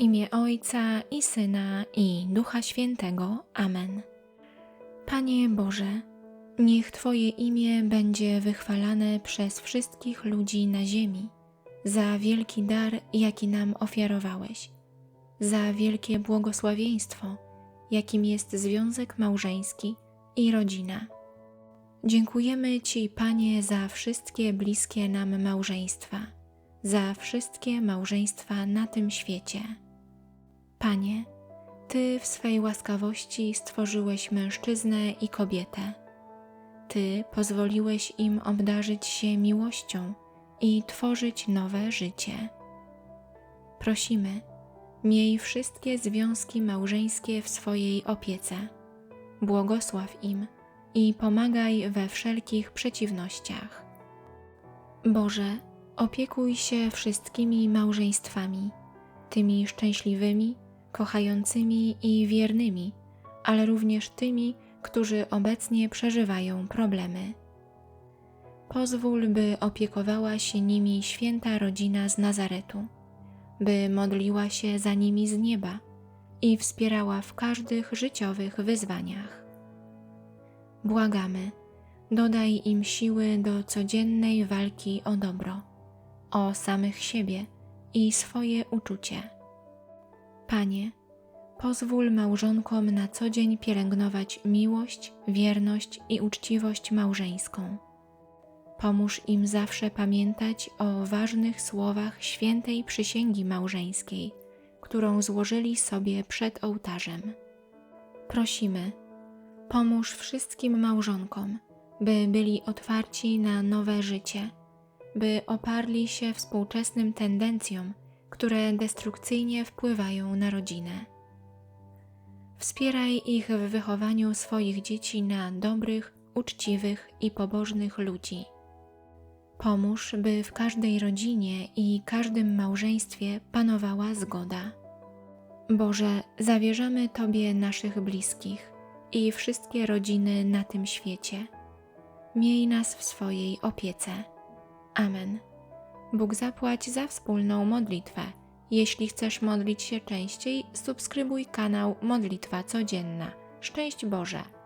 imię Ojca i Syna i Ducha Świętego. Amen. Panie Boże, niech Twoje imię będzie wychwalane przez wszystkich ludzi na ziemi za wielki dar, jaki nam ofiarowałeś, za wielkie błogosławieństwo, jakim jest związek małżeński i rodzina. Dziękujemy Ci, Panie, za wszystkie bliskie nam małżeństwa, za wszystkie małżeństwa na tym świecie. Panie, Ty w swej łaskawości stworzyłeś mężczyznę i kobietę. Ty pozwoliłeś im obdarzyć się miłością i tworzyć nowe życie. Prosimy, miej wszystkie związki małżeńskie w swojej opiece. Błogosław im i pomagaj we wszelkich przeciwnościach. Boże, opiekuj się wszystkimi małżeństwami, tymi szczęśliwymi, kochającymi i wiernymi, ale również tymi, którzy obecnie przeżywają problemy. Pozwól, by opiekowała się nimi święta rodzina z Nazaretu, by modliła się za nimi z nieba i wspierała w każdych życiowych wyzwaniach. Błagamy, dodaj im siły do codziennej walki o dobro, o samych siebie i swoje uczucie. Panie, pozwól małżonkom na co dzień pielęgnować miłość, wierność i uczciwość małżeńską. Pomóż im zawsze pamiętać o ważnych słowach świętej przysięgi małżeńskiej, którą złożyli sobie przed ołtarzem. Prosimy, pomóż wszystkim małżonkom, by byli otwarci na nowe życie, by oparli się współczesnym tendencjom, które destrukcyjnie wpływają na rodzinę. Wspieraj ich w wychowaniu swoich dzieci na dobrych, uczciwych i pobożnych ludzi. Pomóż, by w każdej rodzinie i każdym małżeństwie panowała zgoda. Boże, zawierzamy Tobie naszych bliskich i wszystkie rodziny na tym świecie. Miej nas w swojej opiece. Amen. Bóg zapłać za wspólną modlitwę. Jeśli chcesz modlić się częściej, subskrybuj kanał Modlitwa Codzienna. Szczęść Boże!